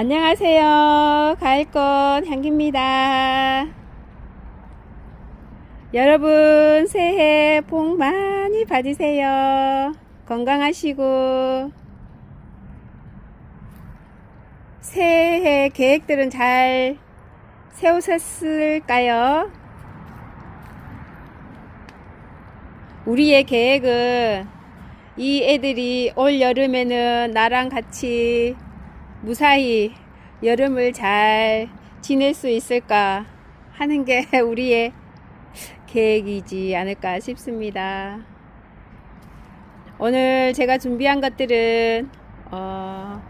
안녕하세요. 가을꽃 향기입니다. 여러분 새해 복 많이 받으세요. 건강하시고 새해 계획들은 잘 세우셨을까요? 우리의 계획은 이 애들이 올 여름에는 나랑 같이 무사히 여름을 잘 지낼 수 있을까 하는 게 우리의 계획이지 않을까 싶습니다. 오늘 제가 준비한 것들은 어,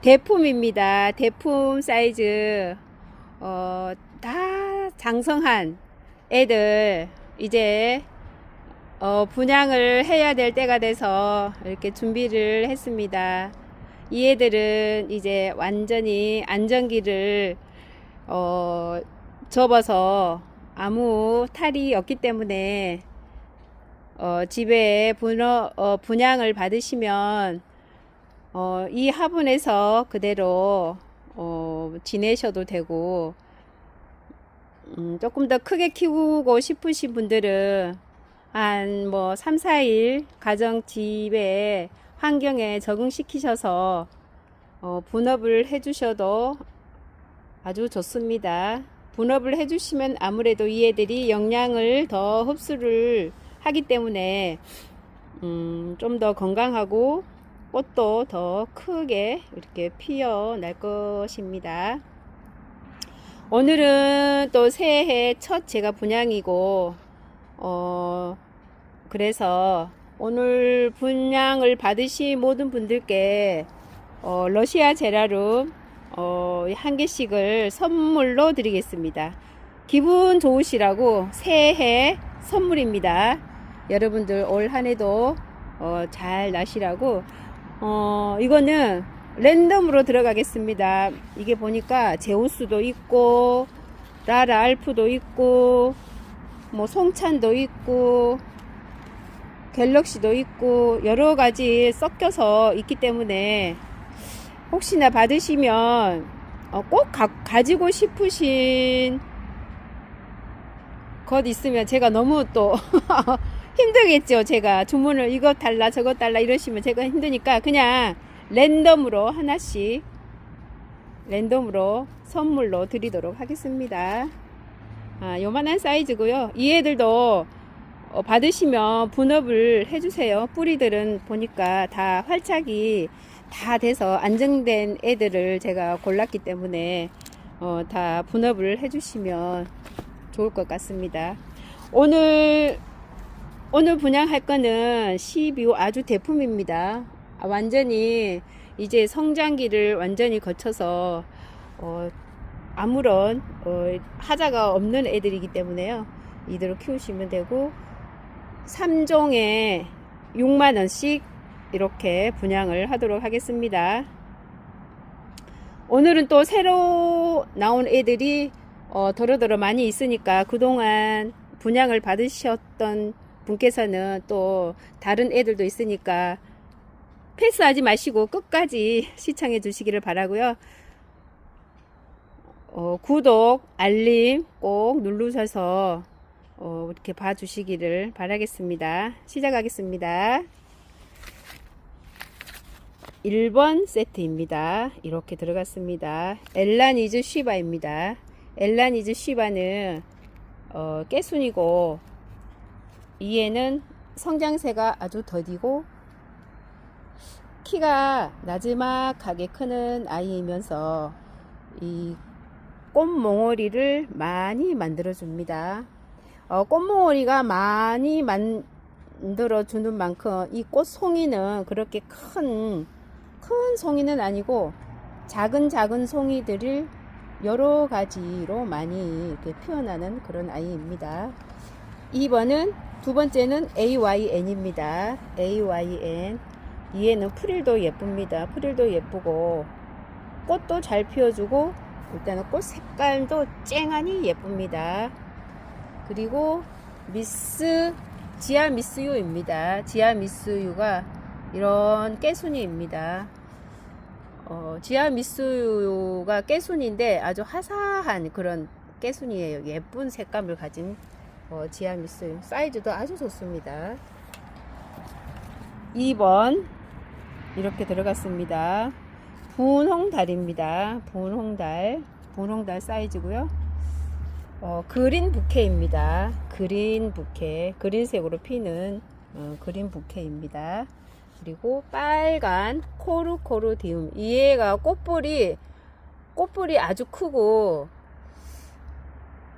대품입니다. 대품 사이즈 어, 다 장성한 애들 이제 어, 분양을 해야 될 때가 돼서 이렇게 준비를 했습니다. 이 애들은 이제 완전히 안전기를 어, 접어서 아무 탈이 없기 때문에 어, 집에 분어, 어, 분양을 받으시면 어, 이 화분에서 그대로 어, 지내셔도 되고 음, 조금 더 크게 키우고 싶으신 분들은 한 뭐 3, 4일 가정 집에 환경에 적응시키셔서 어, 분업을 해주셔도 아주 좋습니다. 분업을 해주시면 아무래도 이 애들이 영양을 더 흡수를 하기 때문에 음, 좀 더 건강하고 꽃도 더 크게 이렇게 피어날 것입니다. 오늘은 또 새해 첫 제가 분양이고 어 그래서 오늘 분양을 받으신 모든 분들께 어, 러시아 제라룸 어, 한 개씩을 선물로 드리겠습니다. 기분 좋으시라고 새해 선물입니다. 여러분들 올 한해도 어, 잘 나시라고 어, 이거는 랜덤으로 들어가겠습니다. 이게 보니까 제우스도 있고 라라 알프도 있고 뭐 송찬도 있고 갤럭시도 있고 여러 가지 섞여서 있기 때문에 혹시나 받으시면 어, 꼭 가, 가지고 싶으신 것 있으면 제가 너무 또 힘들겠죠. 제가 주문을 이것 달라 저것 달라 이러시면 제가 힘드니까 그냥 랜덤으로 하나씩 랜덤으로 선물로 드리도록 하겠습니다. 아, 요만한 사이즈고요. 이 애들도 어, 받으시면 분업을 해주세요. 뿌리들은 보니까 다 활착이 다 돼서 안정된 애들을 제가 골랐기 때문에 어, 다 분업을 해주시면 좋을 것 같습니다. 오늘 오늘 분양할 거는 12호 아주 대품입니다. 아, 완전히 이제 성장기를 완전히 거쳐서 어, 아무런 어, 하자가 없는 애들이기 때문에요. 이대로 키우시면 되고 3종에 6만원씩 이렇게 분양을 하도록 하겠습니다. 오늘은 또 새로 나온 애들이 어, 더러더러 많이 있으니까 그동안 분양을 받으셨던 분께서는 또 다른 애들도 있으니까 패스하지 마시고 끝까지 시청해 주시기를 바라고요. 어, 구독, 알림 꼭 누르셔서 어, 이렇게 봐주시기를 바라겠습니다. 시작하겠습니다. 1번 세트입니다. 이렇게 들어갔습니다. 엘라니즈 쉬바입니다. 엘라니즈 쉬바는 어, 깨순이고 이에는 성장세가 아주 더디고 키가 나지막하게 크는 아이이면서 이 꽃몽오리를 많이 만들어 줍니다. 어, 꽃몽오리가 많이 만들어 주는 만큼 이 꽃송이는 그렇게 큰, 큰 송이는 아니고 작은 작은 송이들을 여러 가지로 많이 이렇게 표현하는 그런 아이입니다. 2번은 두 번째는 AYN입니다. AYN. 얘는 프릴도 예쁩니다. 프릴도 예쁘고 꽃도 잘 피워주고 일단은 꽃 색깔도 쨍하니 예쁩니다. 그리고 미스 지아 미스유입니다. 지아 미스유가 이런 깨순이입니다. 어, 지아 미스유가 깨순인데 아주 화사한 그런 깨순이에요. 예쁜 색감을 가진 어, 지아 미스유. 사이즈도 아주 좋습니다. 2번 이렇게 들어갔습니다. 분홍달입니다. 분홍달. 분홍달 사이즈고요. 어, 그린 부케입니다. 그린 부케. 그린색으로 피는 어, 그린 부케입니다. 그리고 빨간 코르코르디움. 얘가 꽃볼이 꽃볼이 아주 크고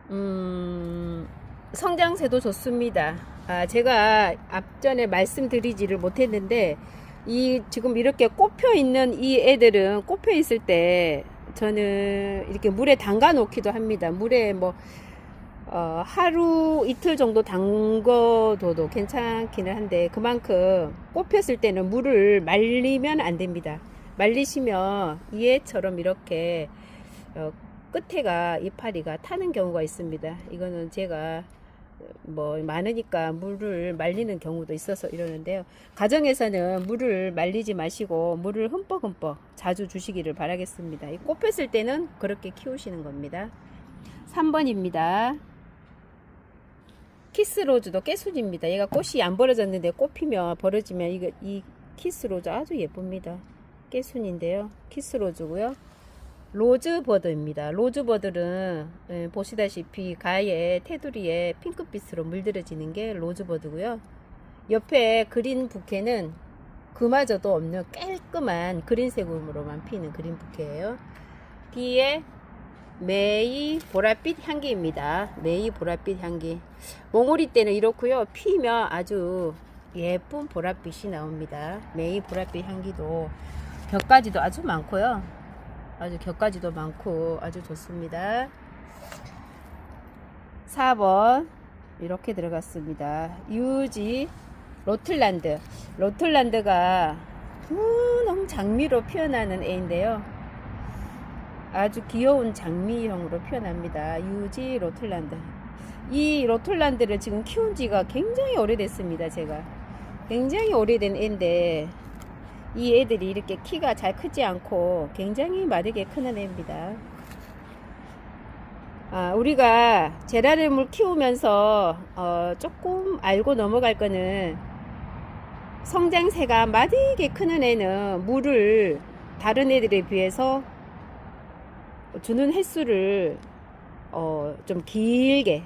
음, 성장세도 좋습니다. 아, 제가 앞전에 말씀드리지를 못했는데 이 지금 이렇게 꼽혀 있는 이 애들은 꼽혀 있을 때 저는 이렇게 물에 담가 놓기도 합니다. 물에 뭐 어, 하루 이틀 정도 담궈둬도 괜찮기는 한데 그만큼 꼽혔을 때는 물을 말리면 안 됩니다. 말리시면 이애처럼 이렇게 어, 끝에가 이파리가 타는 경우가 있습니다. 이거는 제가 뭐 많으니까 물을 말리는 경우도 있어서 이러는데요. 가정에서는 물을 말리지 마시고 물을 흠뻑흠뻑 자주 주시기를 바라겠습니다. 이 꽃폈을 때는 그렇게 키우시는 겁니다. 3번입니다. 키스로즈도 깨순입니다. 얘가 꽃이 안 벌어졌는데 꽃 피면 벌어지면 이거 이 키스로즈 아주 예쁩니다. 깨순인데요. 키스로즈고요. 로즈버드입니다. 로즈버드는 예, 보시다시피 가에 테두리에 핑크빛으로 물들어지는 게 로즈버드고요. 옆에 그린 부케는 그마저도 없는 깔끔한 그린색으로만 피는 그린 부케예요. 뒤에 메이 보랏빛 향기입니다. 메이 보랏빛 향기. 몽오리 때는 이렇고요. 피면 아주 예쁜 보랏빛이 나옵니다. 메이 보랏빛 향기도 격가지도 아주 많고요. 아주 격가지도 많고 아주 좋습니다. 4번 이렇게 들어갔습니다. 유지 로틀란드. 로틀란드가 분홍 장미로 피어나는 애인데요. 아주 귀여운 장미형으로 표현합니다. 유지 로틀란드. 이 로틀란드를 지금 키운 지가 굉장히 오래됐습니다. 제가. 굉장히 오래된 애인데 이 애들이 이렇게 키가 잘 크지 않고 굉장히 마르게 크는 애입니다. 아, 우리가 제라늄을 키우면서 어, 조금 알고 넘어갈 거는 성장세가 마르게 크는 애는 물을 다른 애들에 비해서 주는 횟수를 어, 좀 길게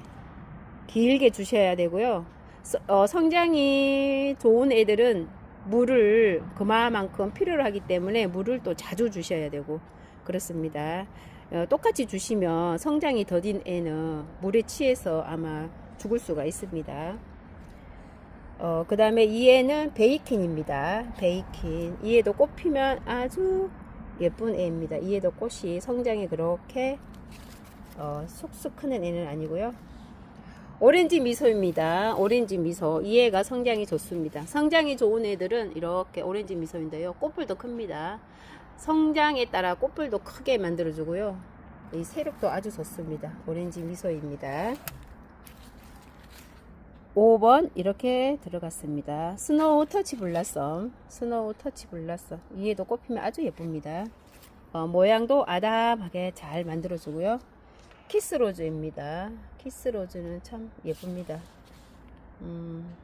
길게 주셔야 되고요. 서- 어, 성장이 좋은 애들은 물을 그만큼 필요로 하기 때문에 물을 또 자주 주셔야 되고 그렇습니다. 어, 똑같이 주시면 성장이 더딘 애는 물에 취해서 아마 죽을 수가 있습니다. 어, 그 다음에 이 애는 베이킨입니다. 베이킨. 이 애도 꽃 피면 아주 예쁜 애입니다. 이 애도 꽃이 성장이 그렇게 어, 쑥쑥 크는 애는 아니고요. 오렌지 미소입니다. 오렌지 미소. 이 애가 성장이 좋습니다. 성장이 좋은 애들은 이렇게 오렌지 미소인데요. 꽃불도 큽니다. 성장에 따라 꽃불도 크게 만들어주고요. 이 세력도 아주 좋습니다. 오렌지 미소입니다. 5번 이렇게 들어갔습니다. 스노우 터치 블라썸. 스노우 터치 블라썸. 이에도 꽃피면 아주 예쁩니다. 어, 모양도 아담하게 잘 만들어주고요. 키스로즈입니다. 키스로즈는 참 예쁩니다. 음,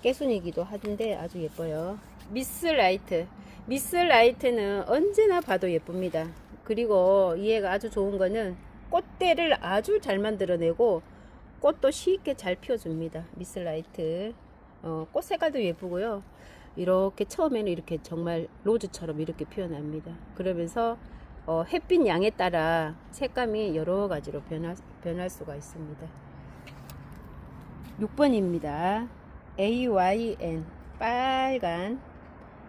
깨순이기도 하던데 아주 예뻐요. 미스 라이트. 미스 라이트는 언제나 봐도 예쁩니다. 그리고 이 애가 아주 좋은 거는 꽃대를 아주 잘 만들어내고 꽃도 쉽게 잘 피워줍니다. 미스 라이트. 어, 꽃 색깔도 예쁘고요. 이렇게 처음에는 이렇게 정말 로즈처럼 이렇게 피어납니다. 그러면서 어, 햇빛 양에 따라 색감이 여러 가지로 변화, 변할 수가 있습니다. 6번입니다. AYN 빨간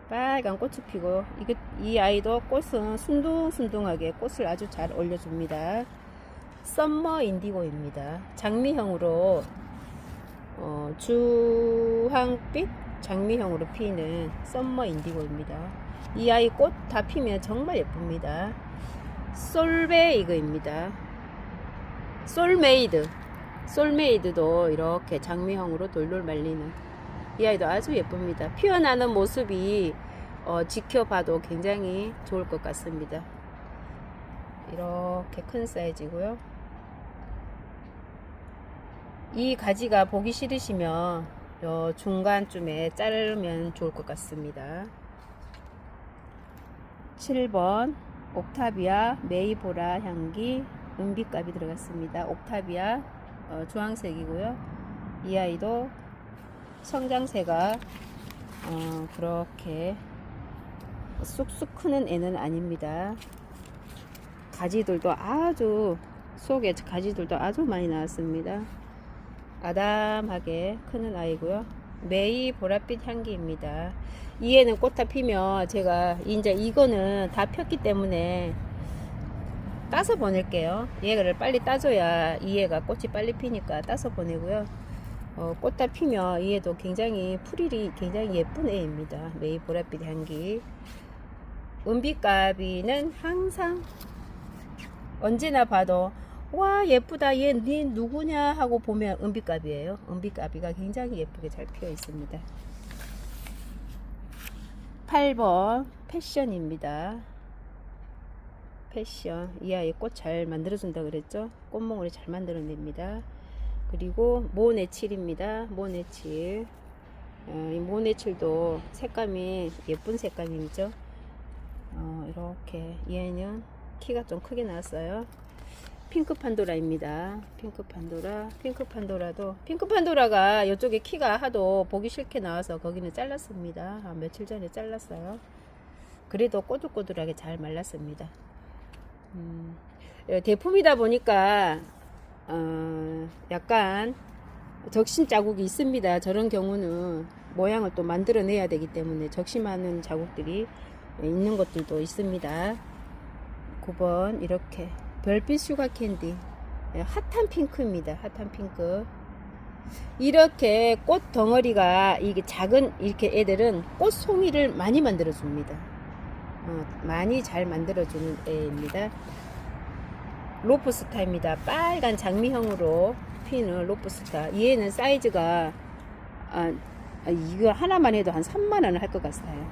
빨간 꽃이 피고 이게, 이 아이도 꽃은 순둥순둥하게 꽃을 아주 잘 올려줍니다. 썸머 인디고입니다. 장미형으로 어, 주황빛 장미형으로 피는 썸머 인디고입니다. 이 아이 꽃 다 피면 정말 예쁩니다. 솔베이그입니다. 솔메이드. 솔메이드도 이렇게 장미형으로 돌돌 말리는 이 아이도 아주 예쁩니다. 피어나는 모습이 어, 지켜봐도 굉장히 좋을 것 같습니다. 이렇게 큰 사이즈고요. 이 가지가 보기 싫으시면 요 중간쯤에 자르면 좋을 것 같습니다. 7번 옥타비아 메이보라 향기 은비값이 들어갔습니다. 옥타비아 어, 주황색이고요. 이 아이도 성장세가 어, 그렇게 쑥쑥 크는 애는 아닙니다. 가지들도 아주 속에 가지들도 아주 많이 나왔습니다. 아담하게 크는 아이고요. 메이 보랏빛 향기입니다. 이에는 꽃다 피면 제가 이제 이거는 다 폈기 때문에 따서 보낼게요. 얘를 빨리 따줘야 이해가 꽃이 빨리 피니까 따서 보내고요. 어, 꽃다 피면 이해도 굉장히 풀이 굉장히 예쁜 애입니다. 메이 보랏빛 향기. 은비가비는 항상 언제나 봐도 와 예쁘다 얘 니 누구냐 하고 보면 은비가비예요. 은비가비가 굉장히 예쁘게 잘 피어 있습니다. 8번 패션입니다. 패션 이 아이 꽃 잘 만들어준다 그랬죠? 꽃몽을 잘 만들어냅니다. 그리고 모네칠입니다. 모네칠 어, 이 모네칠도 색감이 예쁜 색감이죠. 어, 이렇게 얘는 키가 좀 크게 나왔어요. 핑크 판도라입니다. 핑크 판도라, 핑크 판도라도 핑크 판도라가 이쪽에 키가 하도 보기 싫게 나와서 거기는 잘랐습니다. 아, 며칠 전에 잘랐어요. 그래도 꼬들꼬들하게 잘 말랐습니다. 음, 예, 대품이다 보니까 어, 약간 적신 자국이 있습니다. 저런 경우는 모양을 또 만들어내야 되기 때문에 적심하는 자국들이 있는 것들도 있습니다. 9번 이렇게 별빛 슈가 캔디 예, 핫한 핑크입니다. 핫한 핑크 이렇게 꽃 덩어리가 이게 작은 이렇게 애들은 꽃 송이를 많이 만들어 줍니다. 어, 많이 잘 만들어 주는 애입니다. 로프스타입니다. 빨간 장미형으로 피는 로프스타. 얘는 사이즈가 아, 아, 이거 하나만 해도 한 3만 원을 할 것 같아요.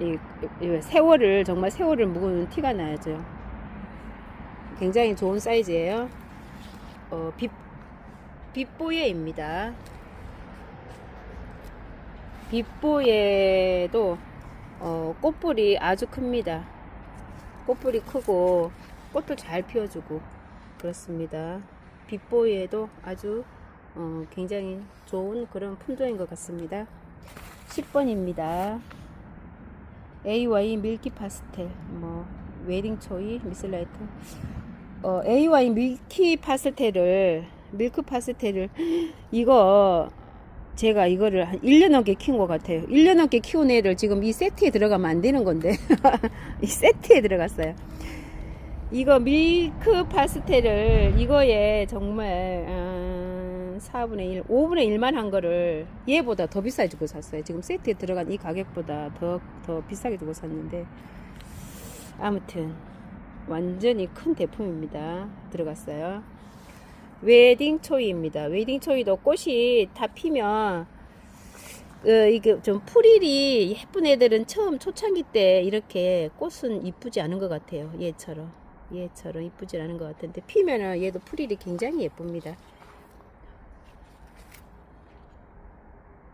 이, 이 세월을 정말 세월을 묵은 티가 나죠. 굉장히 좋은 사이즈예요. 어, 빛 빛보예입니다. 빛보예도 어, 꽃볼이 아주 큽니다. 꽃볼이 크고 꽃도 잘 피워주고 그렇습니다. 빛보예도 아주 어, 굉장히 좋은 그런 품종인 것 같습니다. 10번입니다. AY 밀키 파스텔, 뭐, 웨딩 초이, 미슬라이트. 어, AY 밀키 파스텔을, 밀크 파스텔을, 이거, 제가 이거를 한 1년 넘게 키운 것 같아요. 1년 넘게 키운 애를 지금 이 세트에 들어가면 안 되는 건데. 이 세트에 들어갔어요. 이거 밀크 파스텔을, 이거에 정말, 음, 4분의 1, 5분의 1만 한 거를 얘보다 더 비싸게 주고 샀어요. 지금 세트에 들어간 이 가격보다 더, 더 비싸게 주고 샀는데. 아무튼, 완전히 큰 대품입니다. 들어갔어요. 웨딩 초이입니다. 웨딩 초이도 꽃이 다 피면 어, 이게 좀 풀일이 예쁜 애들은 처음 초창기 때 이렇게 꽃은 이쁘지 않은 것 같아요. 얘처럼 얘처럼 이쁘지 않은 것 같은데 피면은 얘도 풀일이 굉장히 예쁩니다.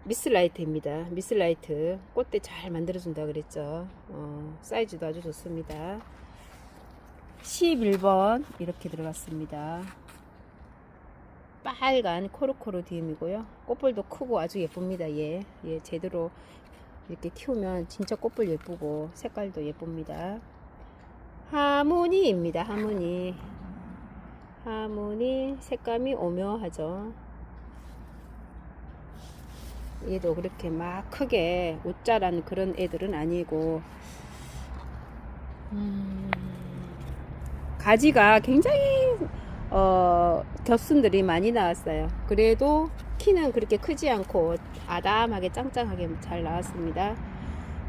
미스라이트입니다. 미스라이트 꽃대 잘 만들어준다 그랬죠. 어, 사이즈도 아주 좋습니다. 11번 이렇게 들어갔습니다. 빨간 코르코르 디움이고요. 꽃볼도 크고 아주 예쁩니다. 얘, 얘 제대로 이렇게 키우면 진짜 꽃볼 예쁘고 색깔도 예쁩니다. 하모니입니다. 하모니. 하모니 색감이 오묘하죠. 얘도 그렇게 막 크게 옷자란 그런 애들은 아니고 음, 가지가 굉장히 어, 겹순들이 많이 나왔어요. 그래도 키는 그렇게 크지 않고 아담하게 짱짱하게 잘 나왔습니다.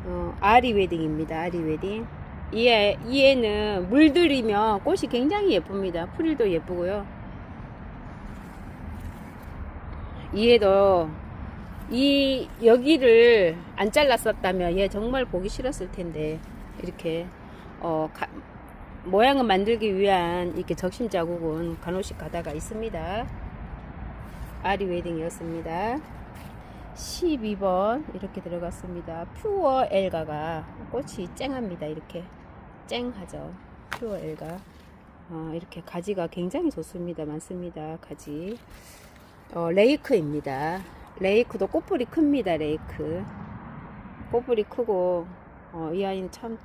어, 아리 웨딩입니다. 아리 웨딩. 이, 애, 이 애는 물들이면 꽃이 굉장히 예쁩니다. 이 예쁘고요. 이 애도 이 여기를 안 잘랐었다면 얘 정말 보기 싫었을 텐데 이렇게 어 가- 모양을 만들기 위한 이렇게 적심 자국은 간혹씩 가다가 있습니다. 아리 웨딩이었습니다. 12번 이렇게 들어갔습니다. 퓨어 엘가가 꽃이 쨍합니다. 이렇게 쨍하죠. 퓨어 엘가 어, 이렇게 가지가 굉장히 좋습니다. 많습니다. 가지 어, 레이크입니다. 레이크도 꽃뿌리 큽니다. 레이크 꽃뿌리 크고 어, 이 아이는 참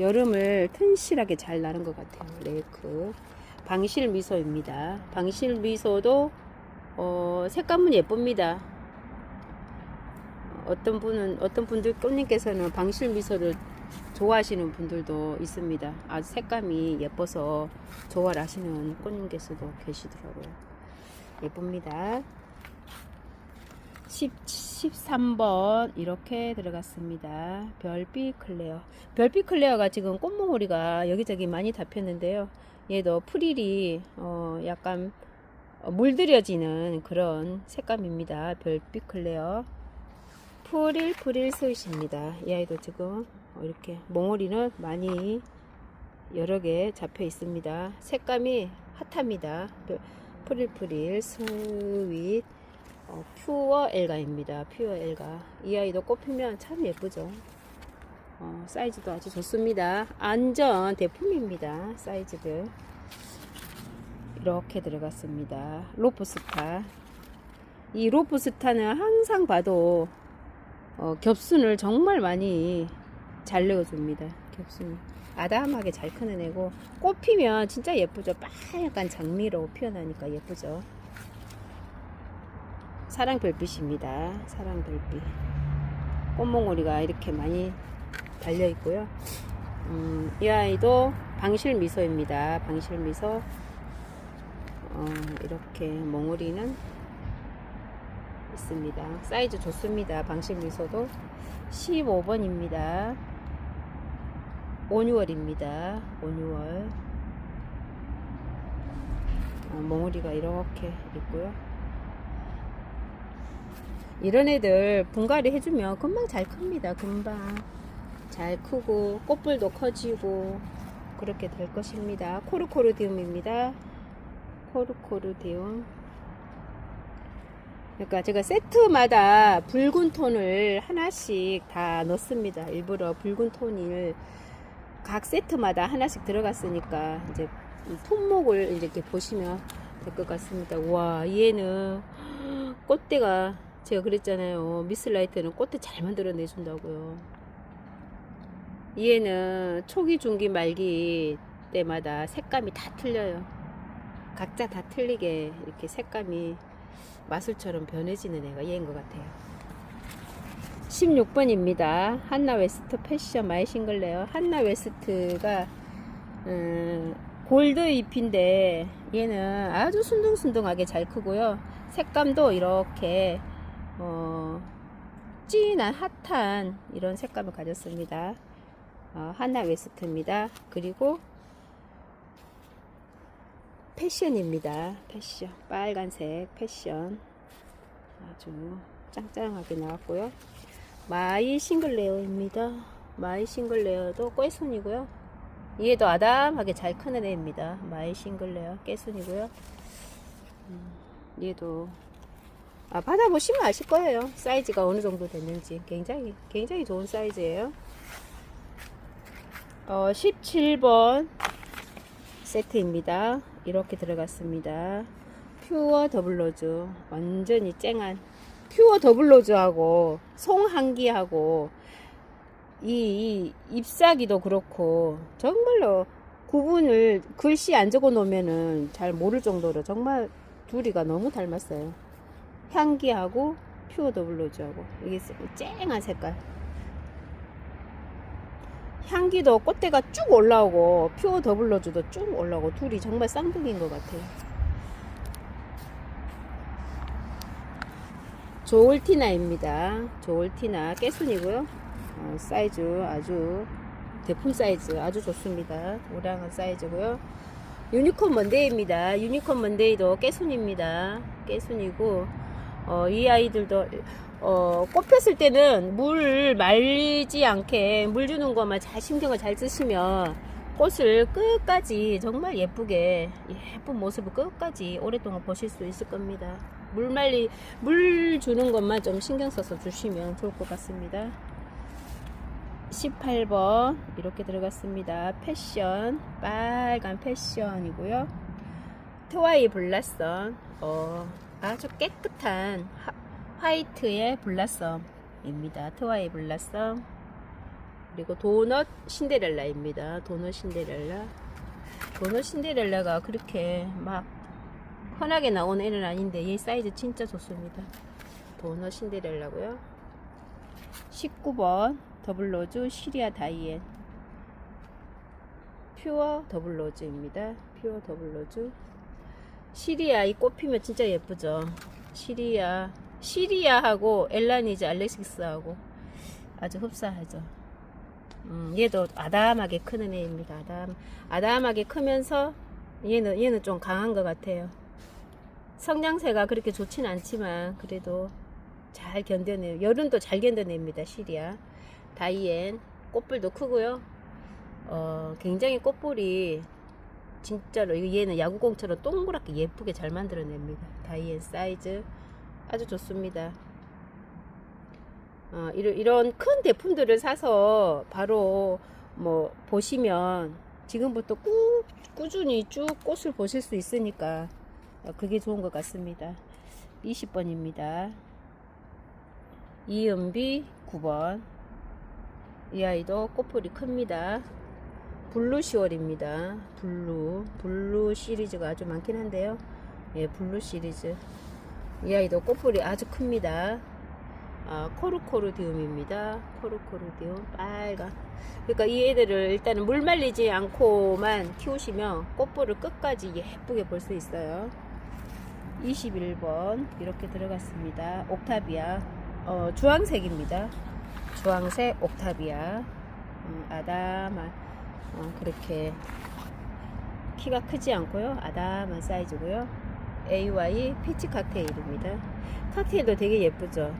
여름을 튼실하게 잘 나는 것 같아요. 레이크 방실 미소입니다. 방실 미소도 어, 색감은 예쁩니다. 어떤 분은 어떤 분들 꽃님께서는 방실 미소를 좋아하시는 분들도 있습니다. 아주 색감이 예뻐서 좋아를 하시는 꽃님께서도 계시더라고요. 예쁩니다. 10, 13번 이렇게 들어갔습니다. 별빛 클레어. 별빛 클레어가 지금 꽃몽오리가 여기저기 많이 잡혔는데요. 얘도 프릴이 어 약간 어, 물들여지는 그런 색감입니다. 별빛 클레어. 프릴 프릴 스윗입니다. 이 아이도 지금 어, 이렇게 몽오리는 많이 여러 개 잡혀 있습니다. 색감이 핫합니다. 별- 프릴 프릴 스윗 어, 퓨어 엘가입니다. 퓨어 엘가. 이 아이도 꽃피면 참 예쁘죠. 어, 사이즈도 아주 좋습니다. 안전 대품입니다. 사이즈들. 이렇게 들어갔습니다. 로프스타. 이 로프스타는 항상 봐도 어, 겹순을 정말 많이 잘 내어줍니다. 겹순. 아담하게 잘 크는 애고 꽃 피면 진짜 예쁘죠. 빨간 장미로 피어나니까 예쁘죠. 사랑 별빛입니다. 사랑 별빛. 꽃몽오리가 이렇게 많이 달려 있고요. 음, 이 아이도 방실 미소입니다. 방실 미소. 어, 이렇게 몽오리는 있습니다. 사이즈 좋습니다. 방실 미소도 15번입니다. 온유월입니다. 온유월. 어, 몽오리가 이렇게 있고요. 이런 애들 분갈이 해주면 금방 잘 큽니다. 금방 잘 크고 꽃불도 커지고 그렇게 될 것입니다. 코르코르디움입니다. 코르코르디움. 그러니까 제가 세트마다 붉은 톤을 하나씩 다 넣습니다. 일부러 붉은 톤을 각 세트마다 하나씩 들어갔으니까 이제 이 품목을 이렇게 보시면 될 것 같습니다. 와 얘는 꽃대가 제가 그랬잖아요. 미스라이트는 꽃대 잘 만들어 내준다고요. 얘는 초기, 중기, 말기 때마다 색감이 다 틀려요. 각자 다 틀리게 이렇게 색감이 마술처럼 변해지는 애가 얘인 것 같아요. 16번입니다. 한나 웨스트 패션 마이 싱글레어. 한나 웨스트가 음, 골드 잎인데 얘는 아주 순둥순둥하게 잘 크고요. 색감도 이렇게 어, 진한 핫한 이런 색감을 가졌습니다. 어, 한나 웨스트입니다. 그리고 패션입니다. 패션 빨간색 패션 아주 짱짱하게 나왔고요. 마이 싱글레어입니다. 마이 싱글레어도 꾀순이고요. 얘도 아담하게 잘 크는 애입니다. 마이 싱글레어 깨순이고요. 음, 얘도 아, 받아보시면 아실 거예요. 사이즈가 어느 정도 됐는지. 굉장히, 굉장히 좋은 사이즈예요. 어, 17번 세트입니다. 이렇게 들어갔습니다. 퓨어 더블로즈. 완전히 쨍한. 퓨어 더블로즈하고 송한기하고 이, 이 잎사귀도 그렇고 정말로 구분을 글씨 안 적어 놓으면은 잘 모를 정도로 정말 둘이가 너무 닮았어요. 향기하고 퓨어 더블로즈하고 이게 쨍한 색깔. 향기도 꽃대가 쭉 올라오고 퓨어 더블로즈도 쭉 올라오고 둘이 정말 쌍둥이인 것 같아요. 조울티나입니다. 조울티나 깨순이고요. 어, 사이즈 아주 대품 사이즈 아주 좋습니다. 우량한 사이즈고요. 유니콘 먼데이입니다. 유니콘 먼데이도 깨순입니다. 깨순이고 어, 이 아이들도 어, 꽃 폈을 때는 물 말리지 않게 물 주는 것만 잘 신경을 잘 쓰시면 꽃을 끝까지 정말 예쁘게 예쁜 모습을 끝까지 오랫동안 보실 수 있을 겁니다. 물 말리 물 주는 것만 좀 신경 써서 주시면 좋을 것 같습니다. 18번 이렇게 들어갔습니다. 패션 빨간 패션이고요. 트와이 블라썸 어, 아주 깨끗한 하, 화이트의 블라썸입니다. 트와이 블라썸 그리고 도넛 신데렐라입니다. 도넛 신데렐라 도넛 신데렐라가 그렇게 막 흔하게 나오는 애는 아닌데 얘 사이즈 진짜 좋습니다. 도넛 신데렐라고요. 19번 더블로즈 시리아 다이앤 퓨어 더블로즈입니다. 퓨어 더블로즈 시리아 이 꽃 피면 진짜 예쁘죠. 시리아 시리아하고 엘라니즈 알렉시스하고 아주 흡사하죠. 음, 얘도 아담하게 크는 애입니다. 아담 아담하게 크면서 얘는 얘는 좀 강한 것 같아요. 성장세가 그렇게 좋진 않지만 그래도 잘 견뎌내요. 여름도 잘 견뎌냅니다. 시리아 다이앤 꽃불도 크고요. 어, 굉장히 꽃볼이 진짜로 얘는 야구공처럼 동그랗게 예쁘게 잘 만들어냅니다. 다이앤 사이즈 아주 좋습니다. 어, 이런, 이런 큰 제품들을 사서 바로 뭐 보시면 지금부터 꾸, 꾸준히 쭉 꽃을 보실 수 있으니까 어, 그게 좋은 것 같습니다. 20번입니다. 이은비 9번 이 아이도 꽃풀이 큽니다. 블루 시월입니다. 블루 블루 시리즈가 아주 많긴 한데요. 예, 블루 시리즈 이 아이도 꽃풀이 아주 큽니다. 아, 코르코르디움입니다. 코르코르디움 빨간. 그러니까 이 애들을 일단은 물 말리지 않고만 키우시면 꽃볼을 끝까지 예쁘게 볼 수 있어요. 21번 이렇게 들어갔습니다. 옥타비아 어, 주황색입니다. 주황색 옥타비아 음, 아담한 어, 그렇게 키가 크지 않고요. 아담한 사이즈고요. AY 피치 칵테일입니다. 칵테일도 되게 예쁘죠.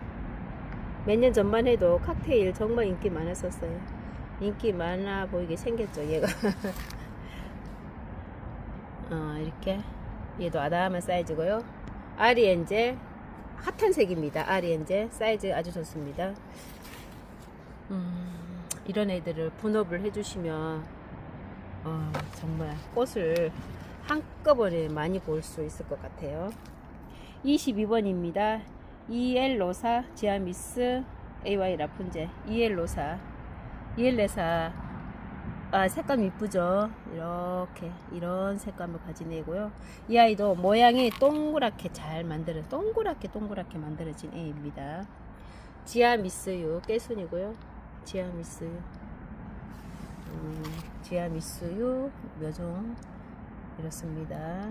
몇 년 전만 해도 칵테일 정말 인기 많았었어요. 인기 많아 보이게 생겼죠, 얘가. 어, 이렇게. 얘도 아담한 사이즈고요. 아리엔젤 핫한 색입니다. 아리엔젤 사이즈 아주 좋습니다. 음, 이런 애들을 분업을 해주시면 어, 정말 꽃을 한꺼번에 많이 볼 수 있을 것 같아요. 22번입니다. 이엘로사 지아미스 AY 라푼젤. 이엘로사. 이엘레사. 아 색감 이쁘죠? 이렇게 이런 색감을 가진 애고요. 이 아이도 모양이 동그랗게 잘 만들어 동그랗게 동그랗게 만들어진 애입니다. 지아미스유 깨순이고요. 지아미스유 음, 지아미스유 묘종 이렇습니다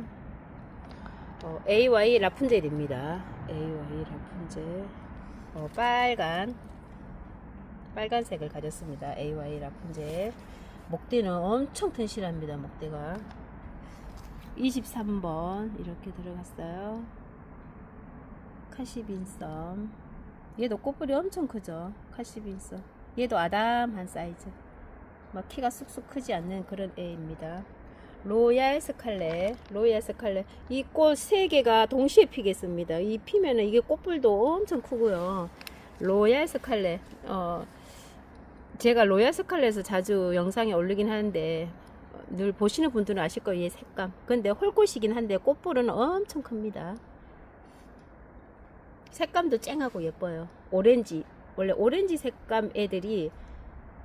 어, AY 라푼젤입니다. AY 라푼젤. 어, 빨간, 빨간색을 가졌습니다. AY 라푼젤. 목대는 엄청 튼실합니다. 목대가. 23번 이렇게 들어갔어요. 카시빈썸. 얘도 꽃뿌리 엄청 크죠. 카시빈썸. 얘도 아담한 사이즈. 막 키가 쑥쑥 크지 않는 그런 애입니다. 로얄 스칼렛, 로얄 스칼렛. 이 꽃 세 개가 동시에 피겠습니다. 이 피면은 이게 꽃불도 엄청 크고요. 로얄 스칼렛. 어, 제가 로얄 스칼렛을 자주 영상에 올리긴 하는데 어, 늘 보시는 분들은 아실 거예요. 이 색감. 근데 홀꽃이긴 한데 꽃불은 엄청 큽니다. 색감도 쨍하고 예뻐요. 오렌지. 원래 오렌지 색감 애들이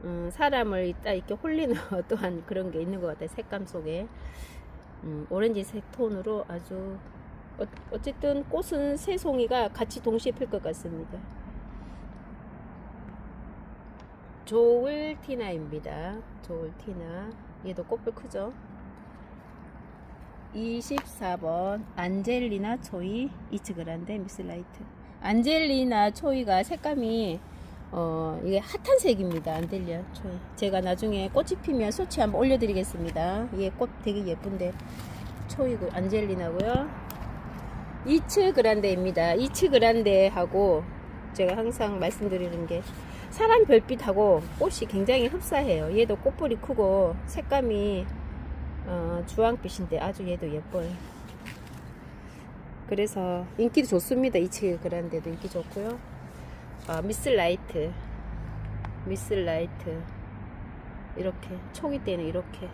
음, 사람을 이따 이렇게 홀리는 어떠한 그런 게 있는 것 같아요. 색감 속에. 음, 오렌지색 톤으로 아주 어, 어쨌든 꽃은 세 송이가 같이 동시에 필 것 같습니다. 조울티나입니다. 조울티나. 얘도 꽃불 크죠? 24번 안젤리나 초이 이츠그란데 미스라이트. 안젤리나 초이가 색감이 어, 이게 핫한 색입니다. 안델리아 초이. 제가 나중에 꽃이 피면 수치 한번 올려드리겠습니다. 이게 꽃 되게 예쁜데. 초이고, 안젤리나고요 이츠 그란데입니다. 이츠 그란데하고 제가 항상 말씀드리는 게 사람 별빛하고 꽃이 굉장히 흡사해요. 얘도 꽃뿌리 크고 색감이 어, 주황빛인데 아주 얘도 예뻐요. 그래서 인기도 좋습니다. 이 층에 그런데도 인기 좋고요. 아, 미스 라이트, 미스 라이트 이렇게 초기 때는 이렇게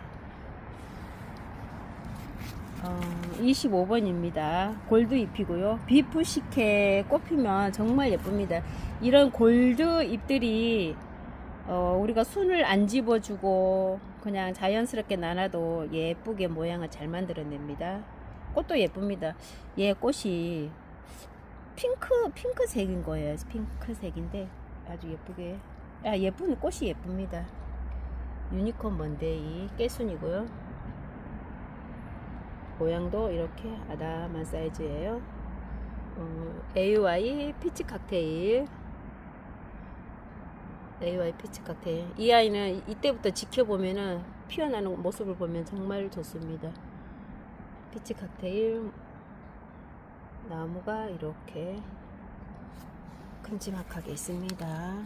어, 25번입니다. 골드 잎이고요. 비프시케 꽃피면 정말 예쁩니다. 이런 골드 잎들이 어, 우리가 순을 안 집어주고 그냥 자연스럽게 나눠도 예쁘게 모양을 잘 만들어냅니다. 꽃도 예쁩니다. 얘 꽃이 핑크 핑크색인 거예요. 핑크색인데 아주 예쁘게 아 예쁜 꽃이 예쁩니다. 유니콘 먼데이 깨순이고요. 모양도 이렇게 아담한 사이즈예요. 어, AY 피치 칵테일. AY 피치 칵테일. 이 아이는 이때부터 지켜보면은 피어나는 모습을 보면 정말 좋습니다. 피치 칵테일 나무가 이렇게 큼지막하게 있습니다.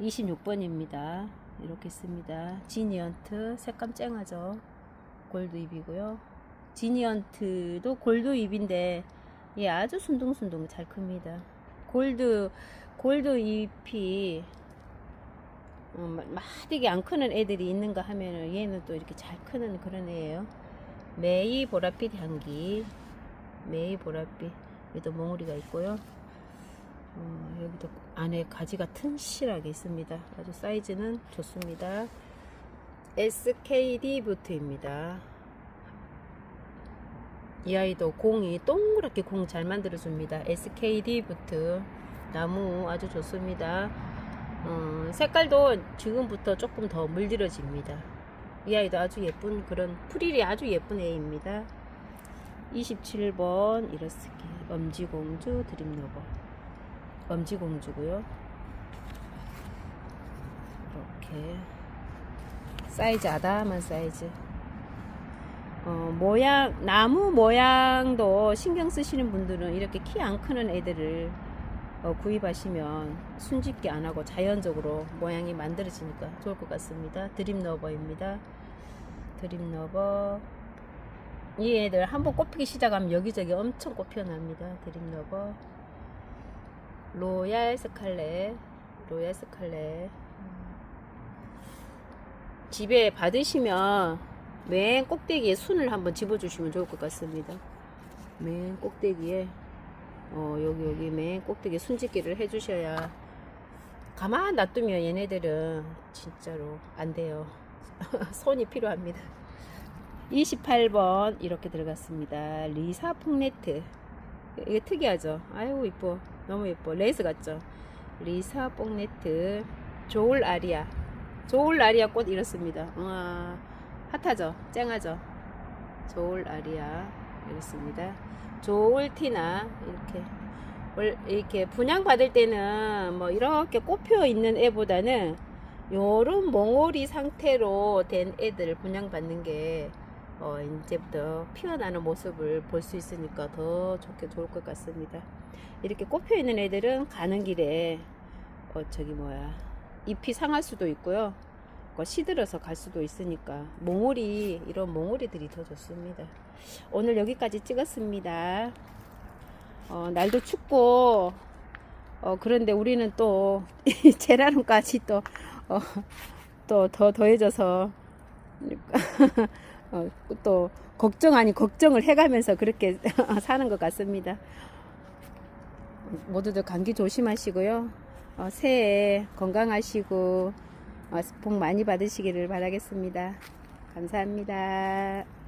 26번입니다. 이렇게 있습니다. 지니언트 색감 쨍하죠. 골드 잎이고요. 지니언트도 골드 잎인데 얘 아주 순둥순둥 잘 큽니다. 골드 골드 잎이 어, 마디게 안 크는 애들이 있는가 하면은 얘는 또 이렇게 잘 크는 그런 애예요. 메이 보랏빛 향기 메이 보랏빛 여기도 몽우리가 있고요. 어, 여기도 안에 가지가 튼실하게 있습니다. 아주 사이즈는 좋습니다. SKD 부트입니다. 이 아이도 공이 동그랗게 공 잘 만들어 줍니다. SKD 부트 나무 아주 좋습니다. 어, 색깔도 지금부터 조금 더 물들어집니다. 이 아이도 아주 예쁜 그런 프릴이 아주 예쁜 애입니다. 27번 이러스키 엄지공주 드림로버 엄지공주고요. 이렇게 사이즈 아담한 사이즈. 어, 모양 나무 모양도 신경 쓰시는 분들은 이렇게 키 안 크는 애들을 어, 구입하시면 순집게 안 하고 자연적으로 모양이 만들어지니까 좋을 것 같습니다. 드림러버입니다. 드림러버 이 애들 한번 꽃피기 시작하면 여기저기 엄청 꽃 피어납니다. 드림러버 로얄 스칼렛 로얄 스칼렛 집에 받으시면 맨 꼭대기에 순을 한번 집어주시면 좋을 것 같습니다. 맨 꼭대기에 어, 여기 여기 맨 꼭대기에 순짓기를 해주셔야 가만 놔두면 얘네들은 진짜로 안 돼요. 손이 필요합니다. 28번 이렇게 들어갔습니다. 리사 폭네트 이게 특이하죠? 아유 이뻐 너무 예뻐 레이스 같죠? 리사 폭네트 조울 아리아 조울 아리아 꽃 이렇습니다. 와 핫하죠? 쨍하죠? 조울 아리아 이렇습니다. 조울 티나 이렇게 월- 이렇게 분양 받을 때는 뭐 이렇게 꽃피어 있는 애보다는 요런 몽오리 상태로 된 애들을 분양받는 게 어, 이제부터 피어나는 모습을 볼 수 있으니까 더 좋게 좋을 것 같습니다. 이렇게 꽃피어 있는 애들은 가는 길에 어, 저기 뭐야 잎이 상할 수도 있고요. 그 시들어서 갈 수도 있으니까 몽오리 이런 몽오리들이 더 좋습니다. 오늘 여기까지 찍었습니다. 어, 날도 춥고 어, 그런데 우리는 또 제라늄까지 또 어, 또 더 더해져서 어, 또 걱정 아니 걱정을 해가면서 그렇게 사는 것 같습니다. 모두들 감기 조심하시고요. 어, 새해 건강하시고 어, 복 많이 받으시기를 바라겠습니다. 감사합니다.